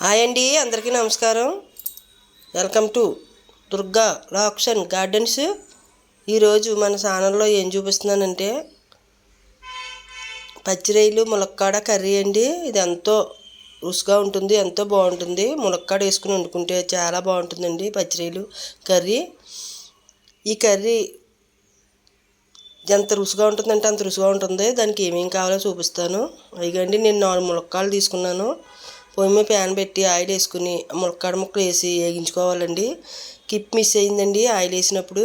Hi అండి అందరికీ నమస్కారం. Welcome to Durga lakes and gardens. ఈరోజు మన ఛానల్లో ఏం చూపిస్తున్నానంటే పచ్చిరొయ్యలు ములక్కాడ కర్రీ అండి. ఇది ఎంతో రుచిగా ఉంటుంది ఎంతో బాగుంటుంది. ములక్కాడ వేసుకుని వండుకుంటే చాలా బాగుంటుందండి పచ్చిరొయ్యలు కర్రీ. ఈ కర్రీ ఎంత రుచిగా ఉంటుందంటే అంత రుచిగా ఉంటుంది. దానికి ఏమేమి కావాలో చూపిస్తాను. అయిగండి నేను నాలుగు ములక్కాడలు తీసుకున్నాను. పొయ్యి మీద ప్యాన్ పెట్టి ఆయిల్ వేసుకుని ములక్కాడ ముక్కలు వేసి వేగించుకోవాలండి. కిప్ మిస్ అయిందండి ఆయిల్ వేసినప్పుడు.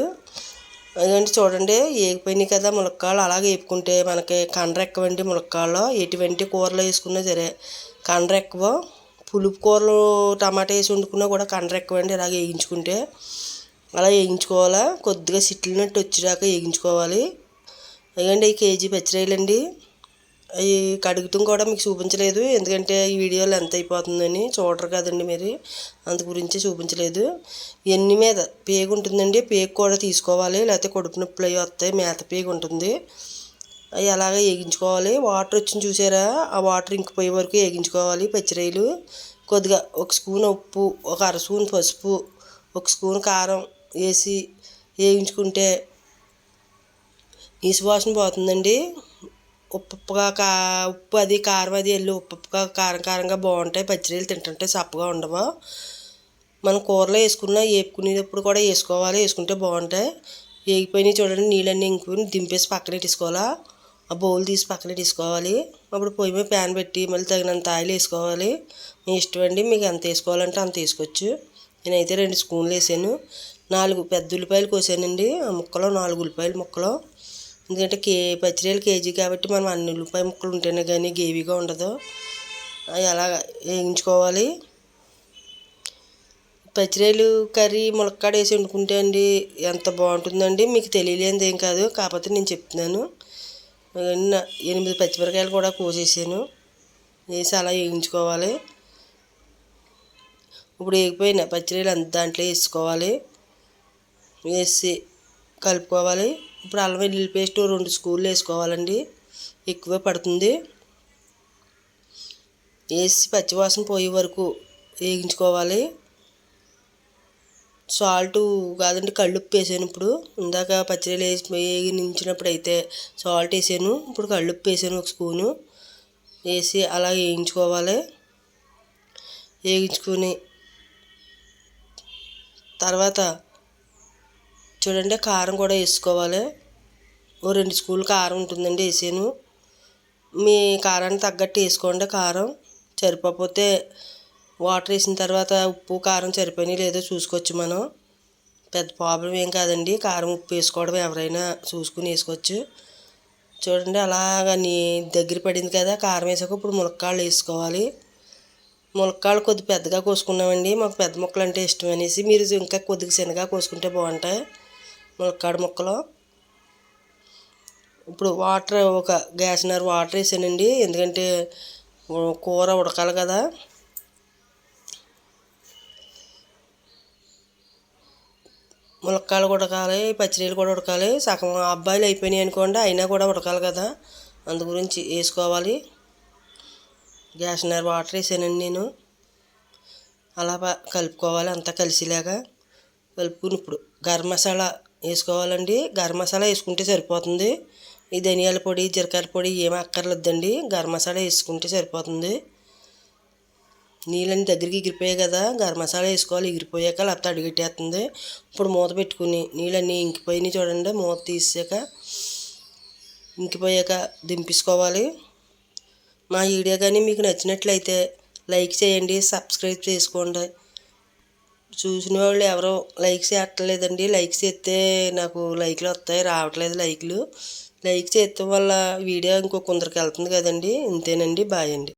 అదండి చూడండి వేగిపోయినాయి కదా ములక్కాడలు అలాగే వేపుకుంటే మనకి కండ్ర ఎక్కువండి ములక్కాళ్ళు ఎటువంటి కూరలో వేసుకున్నా సరే కండ్ర ఎక్కువ. పులుపు కూరలు టమాటా వేసి వండుకున్నా కూడా కండ్ర ఎక్కువండి ఇలాగ వేయించుకుంటే అలా వేయించుకోవాలా. కొద్దిగా సిట్లినట్టు వచ్చేదాకా వేయించుకోవాలి అదండి ఈ కేజీ పచ్చిరాయలండి. అవి కడగటం కూడా మీకు చూపించలేదు. ఎందుకంటే ఈ వీడియోలో ఎంత అయిపోతుందని చూడరు కదండి మీరు. అందు గురించి చూపించలేదు. ఎన్ని మీద పేగు ఉంటుందండి? పేగు కూడా తీసుకోవాలి. లేకపోతే కొడుపు నొప్పులు అవి వస్తాయి. మేత పేగు ఉంటుంది. అవి అలాగే వేగించుకోవాలి? వాటర్ వచ్చింది చూసారా? ఆ వాటర్ ఇంకిపోయే వరకు వేగించుకోవాలి. పచ్చిరాయలు కొద్దిగా ఒక స్పూన్ ఉప్పు ఒక అర స్పూన్ పసుపు ఒక స్పూన్ కారం వేసి వేయించుకుంటే ఈసు వాసన పోతుందండి. ఉప్పుగా కా ఉప్పు అది కారం అది వెళ్ళి ఉప్పుగా కారం కారంగా బాగుంటాయి. పచ్చిరొయ్యలు తింటుంటే చప్పగా ఉండవు. మనం కూరలో వేసుకున్న వేపుకునేటప్పుడు కూడా వేసుకోవాలి. వేసుకుంటే బాగుంటాయి. వేగిపోయినాయి చూడండి నీళ్ళన్నీ ఇంకుని దింపేసి పక్కన తీసుకోవాలా ఆ బౌల్ తీసి పక్కన తీసుకోవాలి అప్పుడు పొయ్యి మీద ప్యాన్ పెట్టి మళ్ళీ తగినంత ఆయిల్ వేసుకోవాలి. మీ ఇష్టం అండి మీకు ఎంత వేసుకోవాలంటే అంత వేసుకోవచ్చు. నేనైతే రెండు స్పూన్లు వేసాను. నాలుగు పెద్ద ఉల్లిపాయలు కోసానండి. ఆ ముక్కలో నాలుగు ఉల్లిపాయలు ముక్కలు. ఎందుకంటే కే పచ్చిరొయ్యలు కేజీ కాబట్టి మనం అన్ని ఉల్లిపాయ ముక్కలు ఉంటేనే కానీ గేవీగా ఉండదు. అవి వేయించుకోవాలి. పచ్చిరొయ్యలు కర్రీ ములక్కాడ వేసి వండుకుంటే అండి ఎంత బాగుంటుందండి? మీకు తెలియలేనిది ఏం కాదు. కాకపోతే నేను చెప్తున్నాను. ఎనిమిది పచ్చిమిరకాయలు కూడా కోసేసాను. వేసి అలా వేయించుకోవాలి. ఇప్పుడు వేగిపోయిన పచ్చిరొయ్యలు అంత దాంట్లో వేసుకోవాలి. వేసి కలుపుకోవాలి. ఇప్పుడు అల్లం వెల్లుల్లి పేస్ట్ రెండు స్కూళ్ళు వేసుకోవాలండి. ఎక్కువ పడుతుంది. వేసి పచ్చివాసన పోయే వరకు వేగించుకోవాలి. సాల్ట్ కాదండి కళ్ళుప్పు వేసాను ఇప్పుడు. ఇందాక పచ్చిరొయ్యలు వేసి వేగించినప్పుడు అయితే సాల్ట్ వేసాను. ఇప్పుడు కళ్ళుప్పు వేసాను ఒక స్పూను. వేసి అలా వేయించుకోవాలి. వేయించుకొని తర్వాత చూడండి కారం కూడా వేసుకోవాలి. ఓ రెండు స్కూల్ కారం ఉంటుందండి వేసాను. మీ కారానికి తగ్గట్టు వేసుకోండి కారం సరిపోతే వాటర్ వేసిన తర్వాత ఉప్పు కారం సరిపోయినాయి లేదో చూసుకోవచ్చు మనం. పెద్ద ప్రాబ్లం ఏం కాదండి కారం ఉప్పు వేసుకోవడం ఎవరైనా చూసుకుని వేసుకోవచ్చు. చూడండి అలాగా నీ దగ్గర పడింది కదా కారం వేసాక ఇప్పుడు ములక్కాళ్ళు వేసుకోవాలి. ములక్కాళ్ళు కొద్ది పెద్దగా కోసుకున్నామండి మాకు పెద్ద ముక్కలు అంటే ఇష్టం అనేసి. మీరు ఇంకా కొద్దిగా చిన్నగా కోసుకుంటే బాగుంటాయి. ములక్కాడ ముక్కలు. ఇప్పుడు వాటర్ ఒక గ్యాస్నర్ వాటర్ వేసానండి. ఎందుకంటే కూర ఉడకాలి కదా. ములక్కాయలు ఉడకాలి పచ్చినీళ్ళు కూడా ఉడకాలి. సగం అబ్బాయిలు అయిపోయినాయి అనుకోండి అయినా కూడా ఉడకాలి కదా. అందు గురించి వేసుకోవాలి. గ్యాస్ నర్ వాటర్ వేసానండి నేను. అలా కలుపుకోవాలి అంతా కలిసిలాగా. కలుపుకుని ఇప్పుడు గరం మసాలా వేసుకోవాలండి. గరం మసాలా వేసుకుంటే సరిపోతుంది. ఈ ధనియాల పొడి జీలకర్ర పొడి ఏమి అక్కర్లేదండి. గరం మసాలా వేసుకుంటే సరిపోతుంది. నీళ్ళని దగ్గరికి ఎగిరిపోయాయి కదా గరం మసాలా వేసుకోవాలి. ఎగిరిపోయాక లేకపోతే అడుగెట్టేస్తుంది. ఇప్పుడు మూత పెట్టుకుని నీళ్ళన్నీ ఇంకిపోయినాయి చూడండి. మూత తీసాక ఇంకిపోయాక దింపించుకోవాలి మా వీడియో కానీ మీకు నచ్చినట్లయితే లైక్ చేయండి సబ్స్క్రైబ్ చేసుకోండి. చూసిన వాళ్ళు ఎవరో లైక్స్ చేయట్లేదండి లైక్స్ చేస్తే నాకు లైక్లు వస్తాయి రావట్లేదు లైక్లు లైక్ చేయటం వల్ల వీడియో ఇంకో కొందరికి వెళ్తుంది కదండి. ఇంతేనండి. బాయ్ అండి.